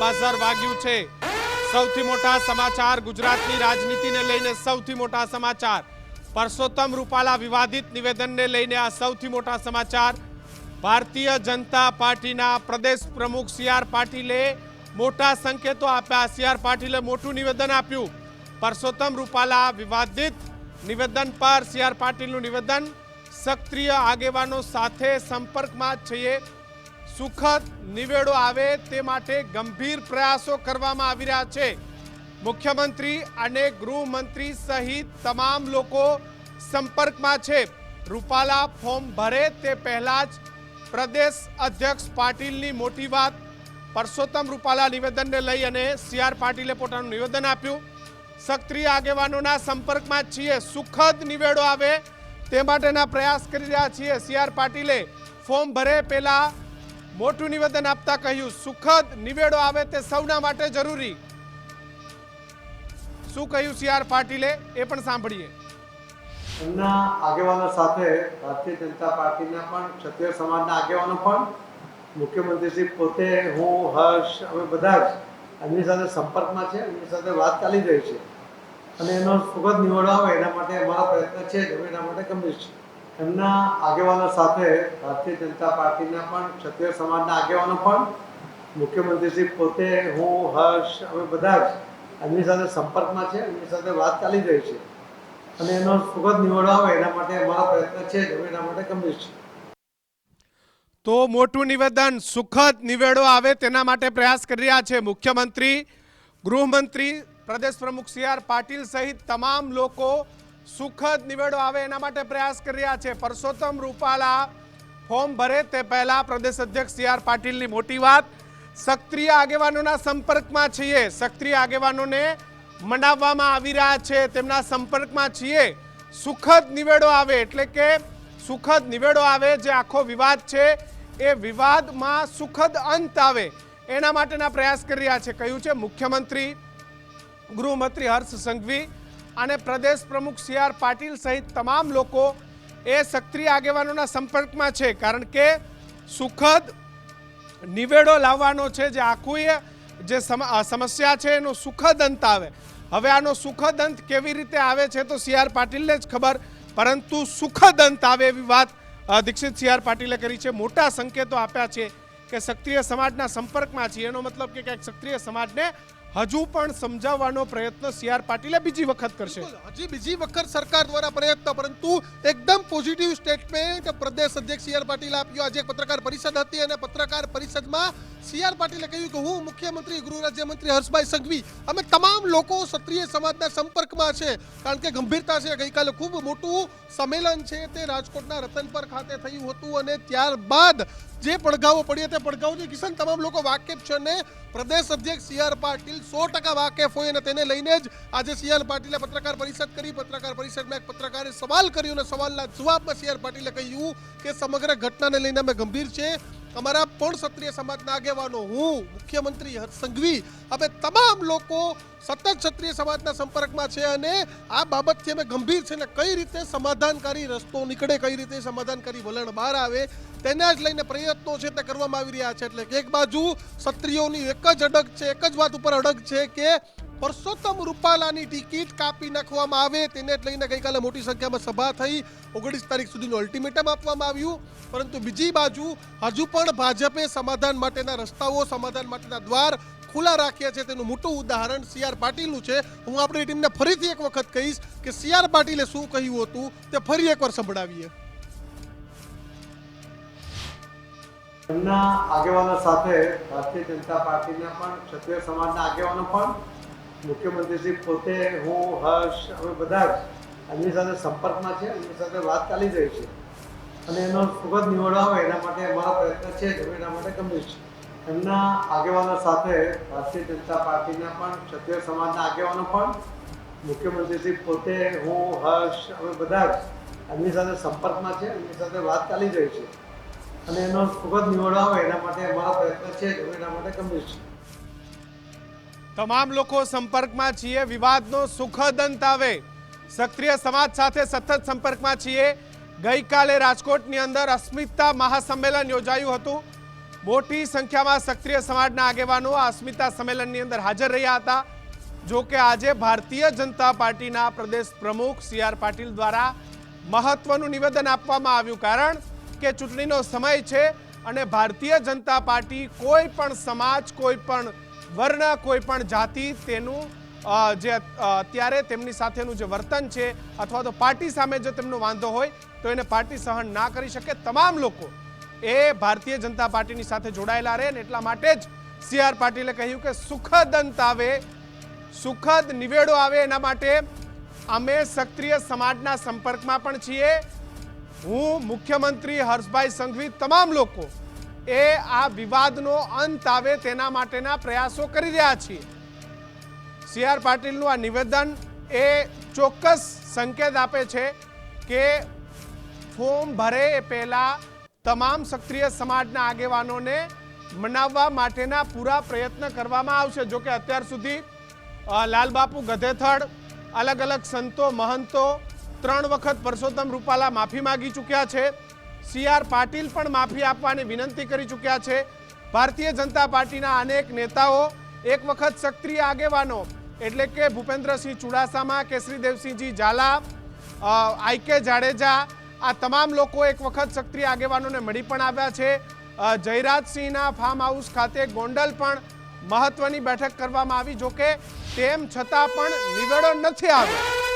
Buzzer વાગ્યું છે. સૌથી મોટા સમાચાર ગુજરાતની રાજનીતિને લઈને સૌથી મોટા સમાચાર. પરસોત્તમ રૂપાલા વિવાદિત નિવેદનને લઈને આ સૌથી મોટા સમાચાર. ભારતીય જનતા પાર્ટીના પ્રદેશ પ્રમુખ સી આર પાટીલે મોટા સંકેતો આપ્યા. સી આર પાટીલે મોટું નિવેદન આપ્યું. પરસોત્તમ રૂપાલા વિવાદિત નિવેદન પર સી આર પાટીલનું નિવેદન. સક્રિય આગેવાનો સાથે સંપર્કમાં છીએ. સુખદ નિવેડો આવે તે માટે ગંભીર પ્રયાસો કરવામાં આવી રહ્યા છે. મુખ્યમંત્રી અને ગૃહમંત્રી સહિત તમામ લોકો સંપર્કમાં છે. રૂપાલા ફોર્મ ભરે તે પહેલા જ પ્રદેશ અધ્યક્ષ પાટીલની મોટી વાત પરસોત્તમ રૂપાલા નિવેદનને લઈ અને સી આર પાટીલે પોતાનું નિવેદન આપ્યું. સક્રિય આગેવાનોના સંપર્કમાં છીએ. સુખદ નિવેડો આવે તે માટેના પ્રયાસ કરી રહ્યા છીએ. સી આર પાટીલે ફોર્મ ભરે પહેલા મોટું નિવેદન આપતા કહ્યું, સુખદ નિવેડો આવે તે સૌના માટે જરૂરી. શું કહ્યું સી આર પાટીલે? એ પણ સાંભળીએ. એમના આગેવાનો સાથે ભારતીય જનતા પાર્ટીના પણ ક્ષત્રિય સમાજના આગેવાનો પણ, મુખ્યમંત્રીશ્રી પોતે, હું, હર્ષ, અમે બધા જ એમની સાથે સંપર્કમાં છે, એમની સાથે વાત ચાલી રહી છે. અને એનો સુખદ નિવડો આવે એના માટે અમારા પ્રયત્ન છે એના માટે ગંભીર છે. એમના આગેવાનો સાથે ભારતીય જનતા પાર્ટીના પણ ક્ષત્રિય સમાજના આગેવાનો પણ, મુખ્યમંત્રીશ્રી પોતે, હું, હર્ષ, અમે બધા જ એમની સાથે સંપર્કમાં છે, એમની સાથે વાત ચાલી રહી છે. અને એનો સુખદ નિવડો આવે એના માટે અમારો પ્રયત્ન છે એના માટે ગંભીર છે. તો મોટું નિવેદન, સુખદ નિવેડો આવે તેના માટે પ્રયાસ કરી રહ્યા છે મુખ્યમંત્રી. ગૃહમંત્રી પ્રદેશ પ્રમુખ સી આર પાટીલ સહિત તમામ લોકો સુખદ નિવેડો આવે એના માટે પ્રયાસ કરી રહ્યા છે. પરસોત્તમ રૂપાલા ફોર્મ ભરે તે પહેલા પ્રદેશ અધ્યક્ષ સી આર પાટીલની મોટી વાત. સક્રિય આગેવાનોના સંપર્કમાં છીએ. સક્રિય આગેવાનોને મનાવવામાં આવી રહ્યા છે. તેમના સંપર્કમાં છીએ. સુખદ નિવેડો આવે એટલે કે સુખદ નિવેડો આવે જે આખો વિવાદ છે, એ વિવાદમાં સુખદ અંત આવે એના માટેના પ્રયાસ કરી રહ્યા છે. કહ્યું છે મુખ્યમંત્રી, ગૃહમંત્રી હર્ષ સંઘવી અને પ્રદેશ પ્રમુખ સી આર પાટીલ સહિત તમામ લોકો એ સક્રિય આગેવાનોના સંપર્કમાં છે. કારણ કે સુખદ નિવેડો લાવવાનો છે, જે આખું જે સમ- સમસ્યા છે, એનો સુખદ અંત આવે. હવે આનો સુખદ અંત કેવી રીતે આવે છે તો સી આર પાટીલને જ ખબર, પરંતુ સુખદ અંત આવે એવી વાત દીક્ષિત સી આર પાટીલે કરી છે. મોટા સંકેતો આપ્યા છે કે સક્રિય સમાજના સંપર્કમાં છીએ. એનો મતલબ કે ક્યાંક સક્રિય સમાજને હજુ પણ સમજાવવાનો પ્રયત્ન સી આર પાટીલે બીજી વખત કરશે. હજી બીજી વખત સરકાર દ્વારા પ્રયત્ન, પરંતુ એકદમ પોઝિટિવ સ્ટેટમેન્ટ પ્રદેશ અધ્યક્ષ સી આર પાટીલ આપ્યો. આજે પત્રકાર પરિષદ હતી અને પત્રકાર પરિષદમાં સી આર પાટીલે કહ્યું કે હું મુખ્યમંત્રી, ગૃહ રાજ્યમંત્રી હર્ષભાઈ સંઘવી, અમે તમામ લોકો ક્ષત્રિય સમાજના સંપર્કમાં છે. કારણ કે ગંભીરતા છે, ગઈકાલે ખૂબ મોટું સંમેલન છે તે રાજકોટના રતનપર ખાતે થયું હતું અને ત્યારબાદ જે પડઘાઓ પડ્યા તે પડઘાઓથી કિશન તમામ લોકો વાકેફ છે અને પ્રદેશ અધ્યક્ષ સી આર પાટીલ સો ટકા વાકેફ હોય અને તેને લઈને જ આજે સી આર પાટીલે પત્રકાર પરિષદ કરી, પત્રકાર પરિષદમાં એક પત્રકારે સવાલ કર્યો અને સવાલના જવાબમાં સી આર પાટીલે કહ્યું કે સમગ્ર ઘટનાને લઈને અમે ગંભીર છે. અમારા પણ ક્ષત્રિય સમાજના આગેવાનો હું મુખ્યમંત્રી હર્ષ સંઘવી અમે તમામ લોકો સતત ક્ષત્રિય સમાજના સંપર્કમાં છે અને આ બાબતથી અમે ગંભીર છે અને કઈ રીતે સમાધાનકારી રસ્તો નીકળે, કઈ રીતે સમાધાનકારી વલણ બહાર આવે, તેના જ લઈને પ્રયત્નો છે તે કરવામાં આવી રહ્યા છે. એટલે કે એક બાજુ ક્ષત્રિયોની એક જ અડગ છે, એક જ વાત ઉપર અડગ છે કે પરસોત્તમ રૂપાલાની ટિકિટ કાપી નાખવામાં આવે, તેને જ લઈને ગઈકાલે મોટી સંખ્યામાં સભા થઈ. ઓગણીસ તારીખ સુધીનું અલ્ટિમેટમ આપવામાં આવ્યું. પરંતુ બીજી બાજુ હજુ પણ ભાજપે સમાધાન માટેના રસ્તાઓ, સમાધાન માટેના દ્વાર ખુલ્લા રાખ્યા છે. તેનું મોટું ઉદાહરણ સી આર પાટીલનું છે. હું આપણી ટીમને ફરીથી એક વખત કહીશ કે સી આર પાટીલે શું કહ્યું હતું તે ફરી એકવાર સંભળાવીએ. એમના આગેવાનો સાથે ભારતીય જનતા પાર્ટીના પણ ક્ષત્રિય સમાજના આગેવાનો પણ, મુખ્યમંત્રીશ્રી પોતે, હું, હર્ષ, અમે બધા એમની સાથે સંપર્કમાં છે, એમની સાથે વાત ચાલી રહી છે. અને એનો સુગંધ નિવડો આવે એના માટે અમારો પ્રયત્ન છે એના માટે ગમે છે. એમના આગેવાનો સાથે ભારતીય જનતા પાર્ટીના પણ ક્ષત્રિય સમાજના આગેવાનો પણ મુખ્યમંત્રીશ્રી પોતે હું, હર્ષ, અમે બધા જ એમની સાથે સંપર્કમાં છે, એમની સાથે વાત ચાલી રહી છે. અને એનો સુગંધ નિવડો આવે એના માટે અમારો પ્રયત્ન છે જ અમે એના માટે ગંભીર છે તમામ લોકો સંપર્કમાં છીએ, વિવાદનો સુખદ અંત આવે. સક્રિય સમાજ સાથે સતત સંપર્કમાં છીએ. ગઈકાલે રાજકોટની અંદર અસ્મિતા મહાસંમેલન યોજાયું હતું. મોટી સંખ્યામાં સક્રિય સમાજના આગેવાનો આ અસ્મિતા સંમેલનની અંદર હાજર રહ્યા હતા. જો કે આજે ભારતીય જનતા પાર્ટીના પ્રદેશ પ્રમુખ સી આર પાટીલ દ્વારા મહત્વનું નિવેદન આપવામાં આવ્યું કારણ કે ચૂંટણીનો સમય છે અને ભારતીય જનતા પાર્ટી કોઈ પણ સમાજ, કોઈ પણ વર્ણ, કોઈ પણ જાતિ તેનું જે અત્યારે તેમની સાથેનું જે વર્તન છે અથવા તો પાર્ટી સામે જો તેમનો વાંધો હોય તો એને પાર્ટી સહન ના કરી શકે. તમામ લોકો એ ભારતીય જનતા પાર્ટીની સાથે જોડાયેલા રહે ને એટલા માટે જ સી આર પાટીલે કહ્યું કે સુખદ અંત આવે, સુખદ નિવેડો આવે એના માટે અમે સક્રિય સમાજના સંપર્કમાં પણ છીએ. હું મુખ્યમંત્રી હર્ષભાઈ સંઘવી તમામ લોકો એ આ વિવાદનો અંત આવે તેના માટેના પ્રયાસો કરી રહ્યા છીએ. સી આર પાટીલનું આ નિવેદન એ ચોક્કસ સંકેત આપે છે કે ફોર્મ ભરે એ પહેલા તમામ સક્રિય સમાજના આગેવાનોને મનાવવા માટેના પૂરા પ્રયત્ન કરવામાં આવશે. જો કે અત્યાર સુધી લાલબાપુ ગધેથડ અલગ અલગ સંતો, મહંતો ત્રણ વખત પરસોત્તમ રૂપાલા માફી માગી ચૂક્યા છે. સી આર પાટીલ પણ માફી આપવાની વિનંતી કરી ચૂક્યા છે. ભારતીય જનતા પાર્ટીના અનેક નેતાઓ એક વખત સક્રિય આગેવાનો, એટલે કે ભૂપેન્દ્રસિંહ ચુડાસામા કેસરી દેવસિંહજી ઝાલા આઈ કે જાડેજા આ તમામ લોકો એક વખત સક્રિય આગેવાનોને મળી પણ આવ્યા છે. જયરાજસિંહના ફાર્મ હાઉસ ખાતે ગોંડલ પણ મહત્વની બેઠક કરવામાં આવી, જોકે તેમ છતાં પણ નિવેડો નથી આવ્યો.